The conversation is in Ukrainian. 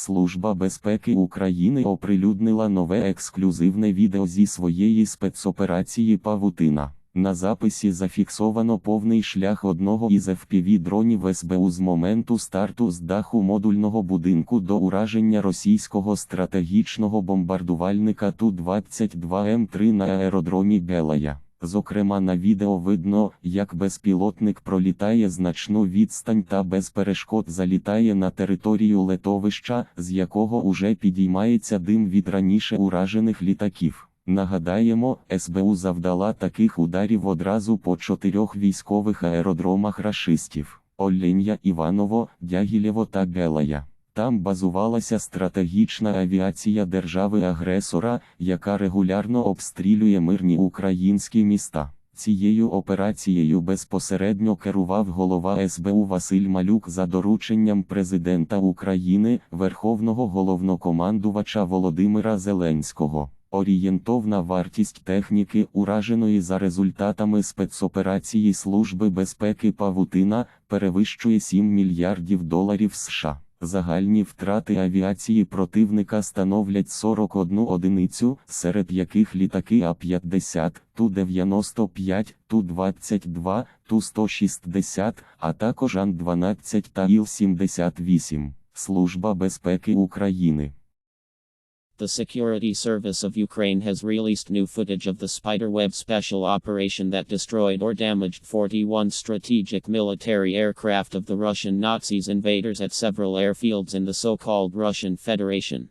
Служба безпеки України оприлюднила нове ексклюзивне відео зі своєї спецоперації Павутина. На записі зафіксовано повний шлях одного із FPV-дронів СБУ з моменту старту з даху модульного будинку до ураження російського стратегічного бомбардувальника Ту-22М3 на аеродромі Белая. Зокрема, на відео видно, як безпілотник пролітає значну відстань та без перешкод залітає на територію летовища, з якого уже підіймається дим від раніше уражених літаків. Нагадаємо, СБУ завдала таких ударів одразу по чотирьох військових аеродромах рашистів: Оленя, Іваново, Дягілєво та Белая. Там базувалася стратегічна авіація держави-агресора, яка регулярно обстрілює мирні українські міста. Цією операцією безпосередньо керував голова СБУ Василь Малюк за дорученням президента України, Верховного головнокомандувача Володимира Зеленського. Орієнтовна вартість техніки, ураженої за результатами спецоперації Служби безпеки Павутина, перевищує 7 мільярдів доларів США. Загальні втрати авіації противника становлять 41 одиницю, серед яких літаки А-50, Ту-95, Ту-22, Ту-160, а також Ан-12 та Іл-78. Служба безпеки України. The Security Service of Ukraine has released new footage of the Spiderweb special operation that destroyed or damaged 41 strategic military aircraft of the Russian Nazis invaders at several airfields in the so called Russian Federation.